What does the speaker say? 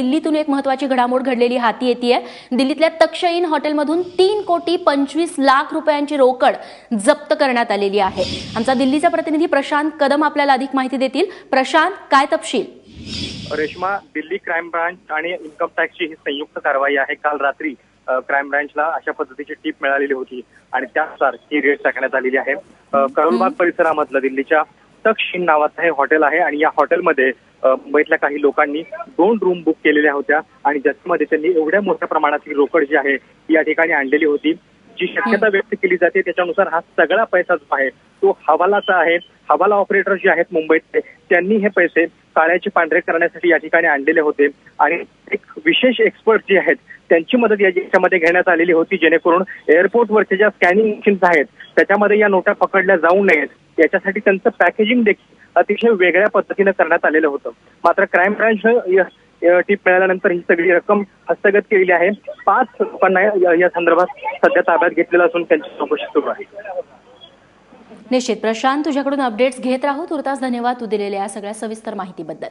दिल्लीतून एक महत्वाची घडामोड घडलेली हाती येते दिल्लीतल्या तक्षईन हॉटेलमधून तीन कोटी पंचवीस लाख रुपयांची रोकड जप्त करण्यात आलेली आहे. आमचा दिल्लीचा प्रतिनिधी प्रशांत कदम आपल्याला अधिक माहिती देतील. प्रशांत काय तपशील? रेश्मा दिल्ली क्राईम ब्रांच आणि इन्कम टॅक्सची ही संयुक्त कारवाई आहे. काल रात्री क्राईम ब्रांचला अशा पद्धतीची टीप मिळालेली होती आणि त्यानुसार ही रेड टाकण्यात आलेली आहे. करोलबाग परिसरामधलं दिल्लीच्या तक्षिण नावाचं हे हॉटेल आहे आणि या हॉटेलमध्ये मुंबईतल्या काही लोकांनी दोन रूम बुक केलेल्या होत्या आणि ज्याच्यामध्ये त्यांनी एवढ्या मोठ्या प्रमाणातील रोकड जी आहे ती या ठिकाणी आणलेली होती. जी शक्यता व्यक्त केली जाते त्याच्यानुसार हा सगळा पैसा जो आहे तो हवालाचा आहे. हवाला ऑपरेटर जे आहेत मुंबईतले त्यांनी हे पैसे काळ्याचे पांढरे करण्यासाठी या ठिकाणी आणलेले होते. आणि एक विशेष एक्सपर्ट जे आहेत त्यांची मदत याच्यामध्ये घेण्यात आलेली होती जेणेकरून एअरपोर्टवरच्या ज्या स्कॅनिंग मशीन्स आहेत त्याच्यामध्ये या नोटा पकडल्या जाऊ नयेत. याच्यासाठी त्यांचं पॅकेजिंग देखील अतिशय वेगळ्या पद्धतीनं करण्यात आलेलं होतं. मात्र क्राईम ब्रांच टीप मिळाल्यानंतर ही सगळी रक्कम हस्तगत केलेली आहे. पाच लोकांना या- या संदर्भात सध्या ताब्यात घेतलेलं असून त्यांची चौकशी सुरू आहे. निश्चित. प्रशांत तुझ्याकडून अपडेट्स घेत राहू. तुर्तास धन्यवाद तू दिलेल्या या सगळ्या सविस्तर माहितीबद्दल.